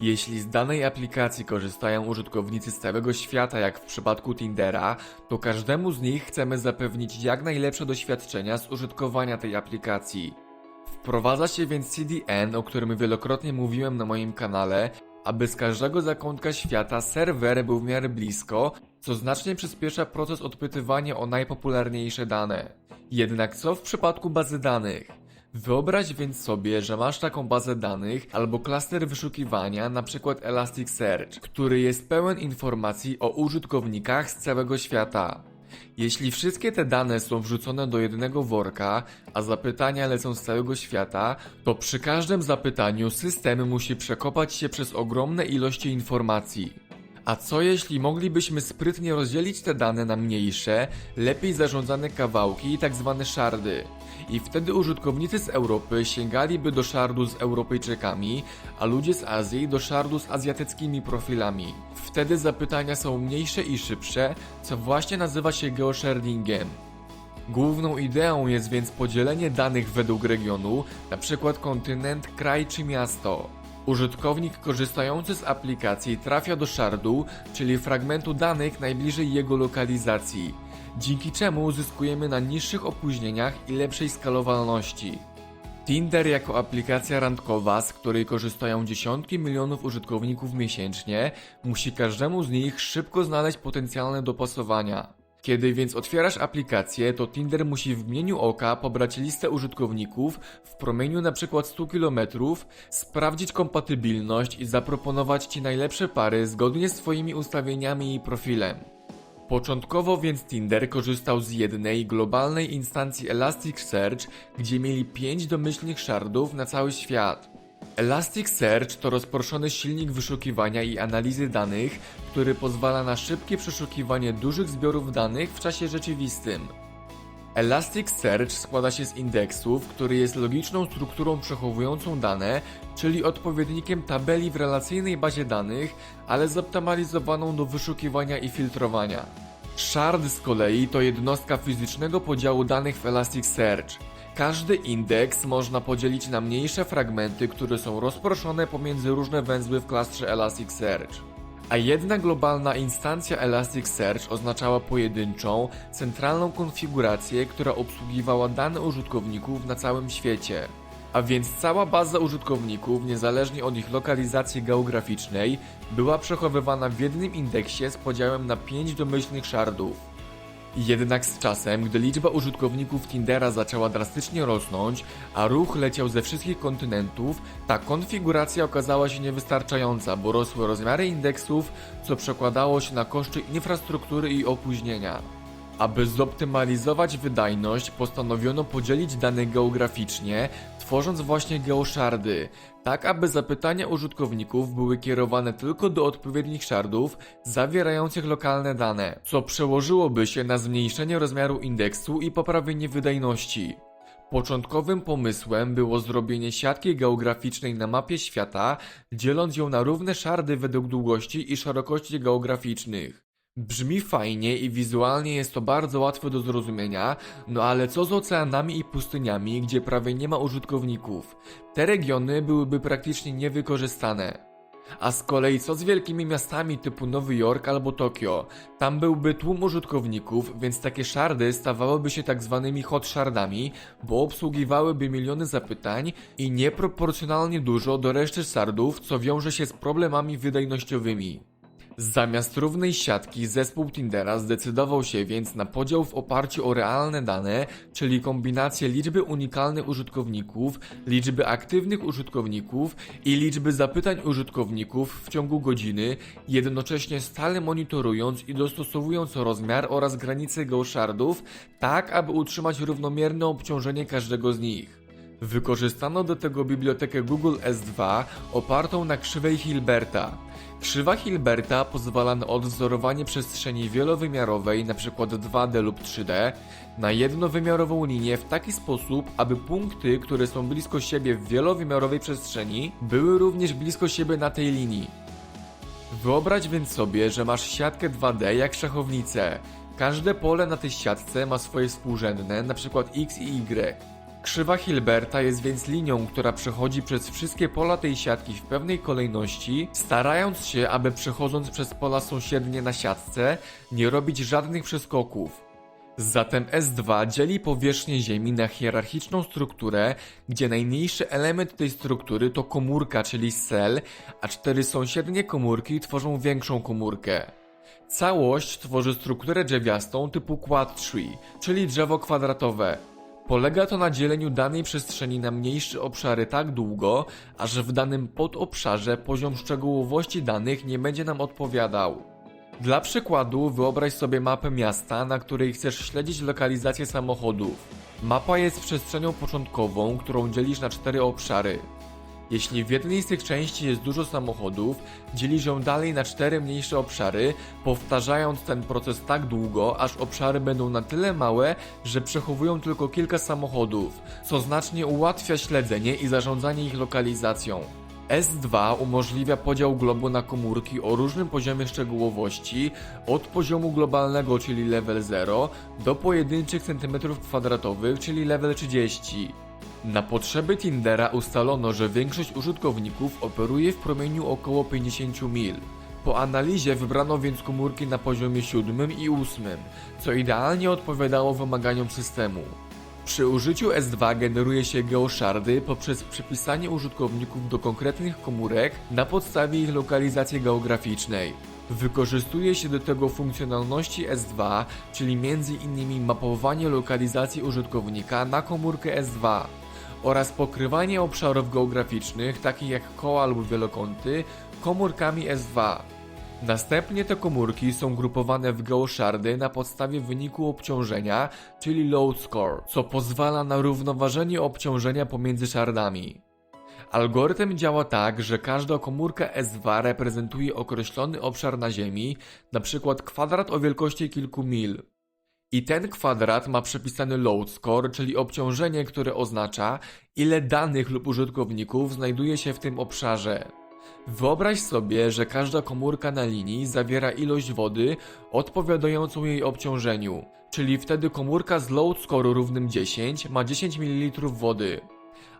Jeśli z danej aplikacji korzystają użytkownicy z całego świata, jak w przypadku Tindera, to każdemu z nich chcemy zapewnić jak najlepsze doświadczenia z użytkowania tej aplikacji. Wprowadza się więc CDN, o którym wielokrotnie mówiłem na moim kanale, aby z każdego zakątka świata serwer był w miarę blisko, co znacznie przyspiesza proces odpytywania o najpopularniejsze dane. Jednak co w przypadku bazy danych? Wyobraź więc sobie, że masz taką bazę danych albo klaster wyszukiwania, np. Elasticsearch, który jest pełen informacji o użytkownikach z całego świata. Jeśli wszystkie te dane są wrzucone do jednego worka, a zapytania lecą z całego świata, to przy każdym zapytaniu system musi przekopać się przez ogromne ilości informacji. A co jeśli moglibyśmy sprytnie rozdzielić te dane na mniejsze, lepiej zarządzane kawałki i tak zwane szardy? I wtedy użytkownicy z Europy sięgaliby do szardu z Europejczykami, a ludzie z Azji do szardu z azjatyckimi profilami. Wtedy zapytania są mniejsze i szybsze, co właśnie nazywa się geoshardingiem. Główną ideą jest więc podzielenie danych według regionu, np. kontynent, kraj czy miasto. Użytkownik korzystający z aplikacji trafia do shardu, czyli fragmentu danych najbliżej jego lokalizacji, dzięki czemu uzyskujemy na niższych opóźnieniach i lepszej skalowalności. Tinder jako aplikacja randkowa, z której korzystają dziesiątki milionów użytkowników miesięcznie, musi każdemu z nich szybko znaleźć potencjalne dopasowania. Kiedy więc otwierasz aplikację, to Tinder musi w mgnieniu oka pobrać listę użytkowników w promieniu np. 100 km, sprawdzić kompatybilność i zaproponować Ci najlepsze pary zgodnie z Twoimi ustawieniami i profilem. Początkowo więc Tinder korzystał z jednej globalnej instancji Elasticsearch, gdzie mieli 5 domyślnych shardów na cały świat. Elasticsearch to rozproszony silnik wyszukiwania i analizy danych, który pozwala na szybkie przeszukiwanie dużych zbiorów danych w czasie rzeczywistym. Elasticsearch składa się z indeksów, który jest logiczną strukturą przechowującą dane, czyli odpowiednikiem tabeli w relacyjnej bazie danych, ale zoptymalizowaną do wyszukiwania i filtrowania. Shard z kolei to jednostka fizycznego podziału danych w Elasticsearch. Każdy indeks można podzielić na mniejsze fragmenty, które są rozproszone pomiędzy różne węzły w klastrze Elasticsearch. A jedna globalna instancja Elasticsearch oznaczała pojedynczą, centralną konfigurację, która obsługiwała dane użytkowników na całym świecie. A więc cała baza użytkowników, niezależnie od ich lokalizacji geograficznej, była przechowywana w jednym indeksie z podziałem na 5 domyślnych shardów. Jednak z czasem, gdy liczba użytkowników Tindera zaczęła drastycznie rosnąć, a ruch leciał ze wszystkich kontynentów, ta konfiguracja okazała się niewystarczająca, bo rosły rozmiary indeksów, co przekładało się na koszty infrastruktury i opóźnienia. Aby zoptymalizować wydajność, postanowiono podzielić dane geograficznie, tworząc właśnie geoszardy, tak aby zapytania użytkowników były kierowane tylko do odpowiednich shardów zawierających lokalne dane, co przełożyłoby się na zmniejszenie rozmiaru indeksu i poprawienie wydajności. Początkowym pomysłem było zrobienie siatki geograficznej na mapie świata, dzieląc ją na równe szardy według długości i szerokości geograficznych. Brzmi fajnie i wizualnie jest to bardzo łatwe do zrozumienia, no ale co z oceanami i pustyniami, gdzie prawie nie ma użytkowników? Te regiony byłyby praktycznie niewykorzystane. A z kolei co z wielkimi miastami typu Nowy Jork albo Tokio? Tam byłby tłum użytkowników, więc takie szardy stawałyby się tak zwanymi hot shardami, bo obsługiwałyby miliony zapytań i nieproporcjonalnie dużo do reszty shardów, co wiąże się z problemami wydajnościowymi. Zamiast równej siatki zespół Tindera zdecydował się więc na podział w oparciu o realne dane, czyli kombinację liczby unikalnych użytkowników, liczby aktywnych użytkowników i liczby zapytań użytkowników w ciągu godziny, jednocześnie stale monitorując i dostosowując rozmiar oraz granice geoshardów, tak aby utrzymać równomierne obciążenie każdego z nich. Wykorzystano do tego bibliotekę Google S2 opartą na krzywej Hilberta. Krzywa Hilberta pozwala na odwzorowanie przestrzeni wielowymiarowej, np. 2D lub 3D, na jednowymiarową linię w taki sposób, aby punkty, które są blisko siebie w wielowymiarowej przestrzeni, były również blisko siebie na tej linii. Wyobraź więc sobie, że masz siatkę 2D jak szachownicę. Każde pole na tej siatce ma swoje współrzędne, np. x i y. Krzywa Hilberta jest więc linią, która przechodzi przez wszystkie pola tej siatki w pewnej kolejności, starając się, aby przechodząc przez pola sąsiednie na siatce, nie robić żadnych przeskoków. Zatem S2 dzieli powierzchnię Ziemi na hierarchiczną strukturę, gdzie najmniejszy element tej struktury to komórka, czyli cell, a cztery sąsiednie komórki tworzą większą komórkę. Całość tworzy strukturę drzewiastą typu quad tree, czyli drzewo kwadratowe. Polega to na dzieleniu danej przestrzeni na mniejsze obszary tak długo, aż w danym podobszarze poziom szczegółowości danych nie będzie nam odpowiadał. Dla przykładu wyobraź sobie mapę miasta, na której chcesz śledzić lokalizację samochodów. Mapa jest przestrzenią początkową, którą dzielisz na cztery obszary. Jeśli w jednej z tych części jest dużo samochodów, dzielisz ją dalej na cztery mniejsze obszary, powtarzając ten proces tak długo, aż obszary będą na tyle małe, że przechowują tylko kilka samochodów, co znacznie ułatwia śledzenie i zarządzanie ich lokalizacją. S2 umożliwia podział globu na komórki o różnym poziomie szczegółowości, od poziomu globalnego, czyli level 0, do pojedynczych centymetrów kwadratowych, czyli level 30. Na potrzeby Tindera ustalono, że większość użytkowników operuje w promieniu około 50 mil. Po analizie wybrano więc komórki na poziomie 7 i 8, co idealnie odpowiadało wymaganiom systemu. Przy użyciu S2 generuje się geoszardy poprzez przypisanie użytkowników do konkretnych komórek na podstawie ich lokalizacji geograficznej. Wykorzystuje się do tego funkcjonalności S2, czyli m.in. mapowanie lokalizacji użytkownika na komórkę S2 oraz pokrywanie obszarów geograficznych, takich jak koła lub wielokąty, komórkami S2. Następnie te komórki są grupowane w geoszardy na podstawie wyniku obciążenia, czyli load score, co pozwala na równoważenie obciążenia pomiędzy szardami. Algorytm działa tak, że każda komórka S2 reprezentuje określony obszar na Ziemi, np. kwadrat o wielkości kilku mil. I ten kwadrat ma przypisany load score, czyli obciążenie, które oznacza, ile danych lub użytkowników znajduje się w tym obszarze. Wyobraź sobie, że każda komórka na linii zawiera ilość wody odpowiadającą jej obciążeniu, czyli wtedy komórka z load score równym 10 ma 10 ml wody,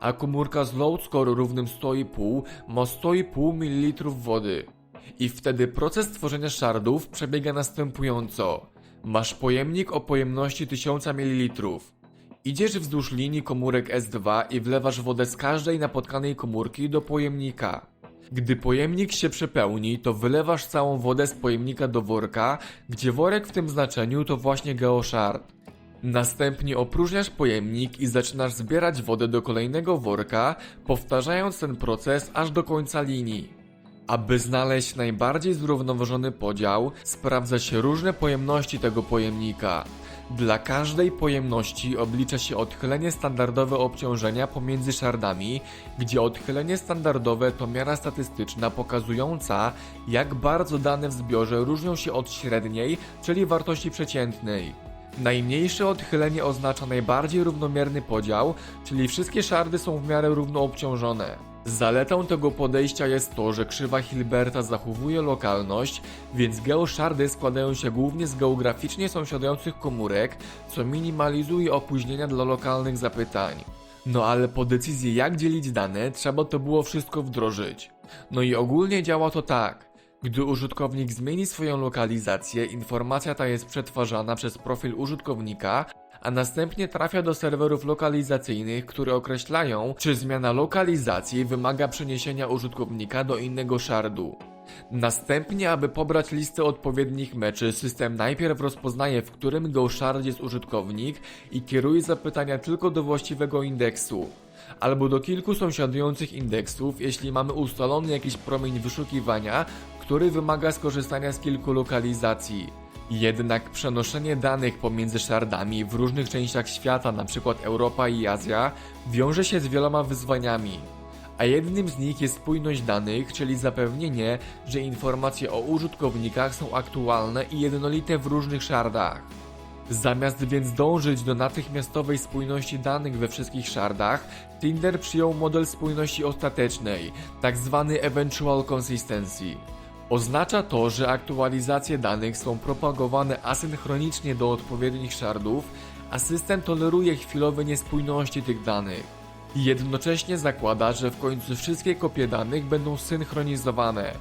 a komórka z load score równym 100,5 ma 100,5 ml wody. I wtedy proces tworzenia szardów przebiega następująco. Masz pojemnik o pojemności 1000 ml. Idziesz wzdłuż linii komórek S2 i wlewasz wodę z każdej napotkanej komórki do pojemnika. Gdy pojemnik się przepełni, to wylewasz całą wodę z pojemnika do worka, gdzie worek w tym znaczeniu to właśnie geoshard. Następnie opróżniasz pojemnik i zaczynasz zbierać wodę do kolejnego worka, powtarzając ten proces aż do końca linii. Aby znaleźć najbardziej zrównoważony podział, sprawdza się różne pojemności tego pojemnika. Dla każdej pojemności oblicza się odchylenie standardowe obciążenia pomiędzy szardami, gdzie odchylenie standardowe to miara statystyczna pokazująca, jak bardzo dane w zbiorze różnią się od średniej, czyli wartości przeciętnej. Najmniejsze odchylenie oznacza najbardziej równomierny podział, czyli wszystkie szardy są w miarę równo obciążone. Zaletą tego podejścia jest to, że krzywa Hilberta zachowuje lokalność, więc geoszardy składają się głównie z geograficznie sąsiadujących komórek, co minimalizuje opóźnienia dla lokalnych zapytań. No ale po decyzji jak dzielić dane, trzeba to było wszystko wdrożyć. No i ogólnie działa to tak. Gdy użytkownik zmieni swoją lokalizację, informacja ta jest przetwarzana przez profil użytkownika, a następnie trafia do serwerów lokalizacyjnych, które określają, czy zmiana lokalizacji wymaga przeniesienia użytkownika do innego shardu. Następnie, aby pobrać listę odpowiednich meczy, system najpierw rozpoznaje, w którym geoshardzie jest użytkownik i kieruje zapytania tylko do właściwego indeksu albo do kilku sąsiadujących indeksów, jeśli mamy ustalony jakiś promień wyszukiwania, który wymaga skorzystania z kilku lokalizacji. Jednak przenoszenie danych pomiędzy szardami w różnych częściach świata, np. Europa i Azja, wiąże się z wieloma wyzwaniami. A jednym z nich jest spójność danych, czyli zapewnienie, że informacje o użytkownikach są aktualne i jednolite w różnych szardach. Zamiast więc dążyć do natychmiastowej spójności danych we wszystkich szardach, Tinder przyjął model spójności ostatecznej, tak zwany Eventual Consistency. Oznacza to, że aktualizacje danych są propagowane asynchronicznie do odpowiednich szardów, a system toleruje chwilowe niespójności tych danych. Jednocześnie zakłada, że w końcu wszystkie kopie danych będą synchronizowane.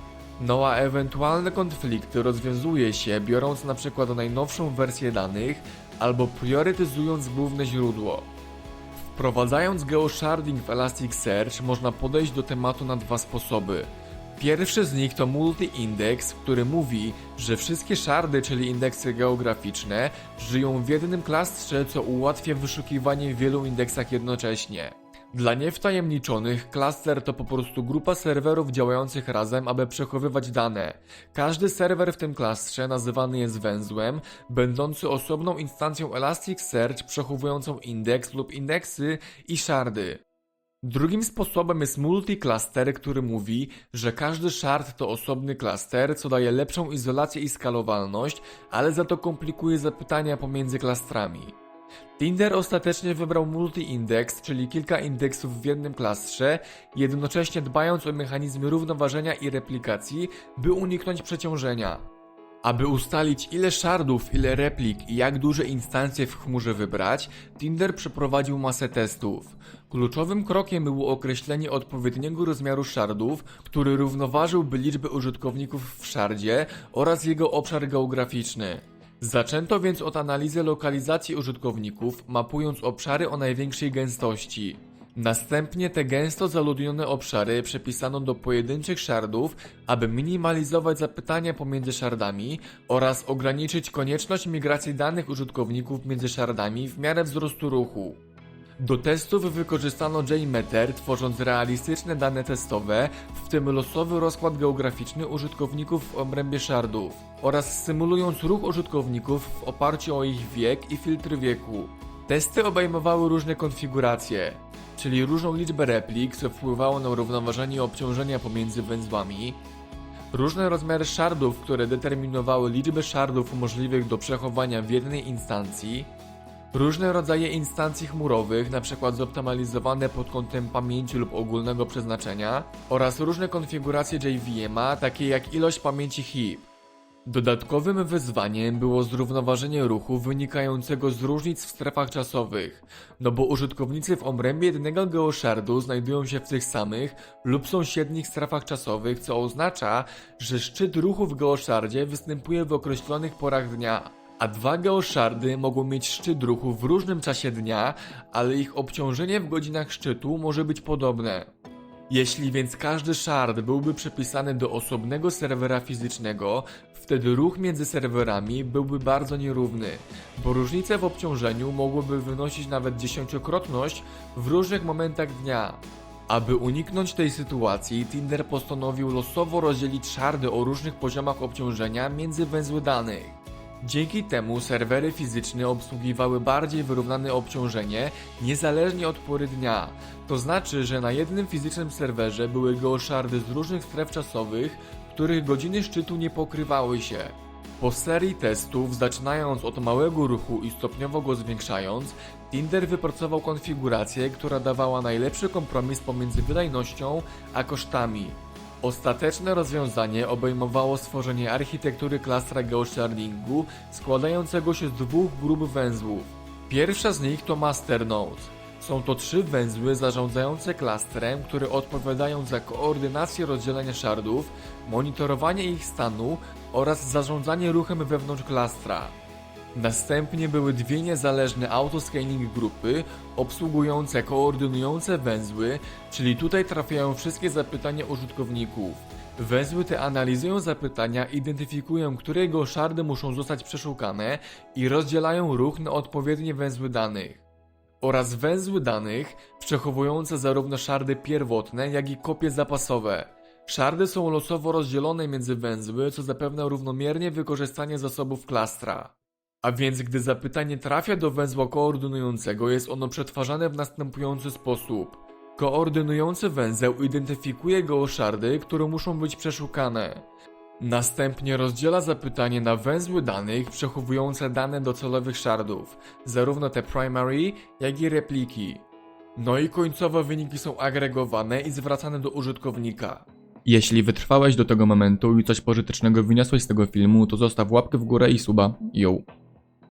No a ewentualne konflikty rozwiązuje się biorąc na przykład najnowszą wersję danych albo priorytetyzując główne źródło. Wprowadzając geosharding w Elasticsearch można podejść do tematu na dwa sposoby. Pierwszy z nich to multi-index, który mówi, że wszystkie shardy, czyli indeksy geograficzne, żyją w jednym klastrze, co ułatwia wyszukiwanie w wielu indeksach jednocześnie. Dla niewtajemniczonych, klaster to po prostu grupa serwerów działających razem, aby przechowywać dane. Każdy serwer w tym klastrze nazywany jest węzłem, będący osobną instancją Elasticsearch przechowującą indeks lub indeksy i shardy. Drugim sposobem jest multicluster, który mówi, że każdy shard to osobny klaster, co daje lepszą izolację i skalowalność, ale za to komplikuje zapytania pomiędzy klastrami. Tinder ostatecznie wybrał multi-index, czyli kilka indeksów w jednym klastrze, jednocześnie dbając o mechanizmy równoważenia i replikacji, by uniknąć przeciążenia. Aby ustalić ile shardów, ile replik i jak duże instancje w chmurze wybrać, Tinder przeprowadził masę testów. Kluczowym krokiem było określenie odpowiedniego rozmiaru shardów, który równoważyłby liczbę użytkowników w shardzie oraz jego obszar geograficzny. Zaczęto więc od analizy lokalizacji użytkowników, mapując obszary o największej gęstości. Następnie te gęsto zaludnione obszary przepisano do pojedynczych shardów, aby minimalizować zapytania pomiędzy shardami oraz ograniczyć konieczność migracji danych użytkowników między shardami w miarę wzrostu ruchu. Do testów wykorzystano JMeter, tworząc realistyczne dane testowe, w tym losowy rozkład geograficzny użytkowników w obrębie shardów, oraz symulując ruch użytkowników w oparciu o ich wiek i filtry wieku. Testy obejmowały różne konfiguracje, czyli różną liczbę replik, co wpływało na równoważenie obciążenia pomiędzy węzłami, różne rozmiary shardów, które determinowały liczbę shardów możliwych do przechowania w jednej instancji, Różne rodzaje instancji chmurowych, np. zoptymalizowane pod kątem pamięci lub ogólnego przeznaczenia, oraz różne konfiguracje JVM'a, takie jak ilość pamięci heap. Dodatkowym wyzwaniem było zrównoważenie ruchu wynikającego z różnic w strefach czasowych, no bo użytkownicy w obrębie jednego geoshardu znajdują się w tych samych lub sąsiednich strefach czasowych, co oznacza, że szczyt ruchu w geoshardzie występuje w określonych porach dnia a dwa geoszardy mogą mieć szczyt ruchu w różnym czasie dnia, ale ich obciążenie w godzinach szczytu może być podobne. Jeśli więc każdy shard byłby przypisany do osobnego serwera fizycznego, wtedy ruch między serwerami byłby bardzo nierówny, bo różnice w obciążeniu mogłyby wynosić nawet dziesięciokrotność w różnych momentach dnia. Aby uniknąć tej sytuacji, Tinder postanowił losowo rozdzielić shardy o różnych poziomach obciążenia między węzły danych. Dzięki temu serwery fizyczne obsługiwały bardziej wyrównane obciążenie niezależnie od pory dnia. To znaczy, że na jednym fizycznym serwerze były geoszardy z różnych stref czasowych, których godziny szczytu nie pokrywały się. Po serii testów, zaczynając od małego ruchu i stopniowo go zwiększając, Tinder wypracował konfigurację, która dawała najlepszy kompromis pomiędzy wydajnością a kosztami. Ostateczne rozwiązanie obejmowało stworzenie architektury klastra geoshardingu składającego się z dwóch grup węzłów. Pierwsza z nich to Masternode. Są to trzy węzły zarządzające klastrem, które odpowiadają za koordynację rozdzielenia shardów, monitorowanie ich stanu oraz zarządzanie ruchem wewnątrz klastra. Następnie były dwie niezależne autoscaling grupy obsługujące koordynujące węzły, czyli tutaj trafiają wszystkie zapytania użytkowników. Węzły te analizują zapytania, identyfikują, którego szardy muszą zostać przeszukane i rozdzielają ruch na odpowiednie węzły danych. Oraz węzły danych przechowujące zarówno szardy pierwotne, jak i kopie zapasowe. Szardy są losowo rozdzielone między węzły, co zapewnia równomiernie wykorzystanie zasobów klastra. A więc gdy zapytanie trafia do węzła koordynującego, jest ono przetwarzane w następujący sposób. Koordynujący węzeł identyfikuje geoszardy, które muszą być przeszukane. Następnie rozdziela zapytanie na węzły danych przechowujące dane docelowych shardów, zarówno te primary, jak i repliki. No i końcowe wyniki są agregowane i zwracane do użytkownika. Jeśli wytrwałeś do tego momentu i coś pożytecznego wyniosłeś z tego filmu, to zostaw łapkę w górę i suba. Yo.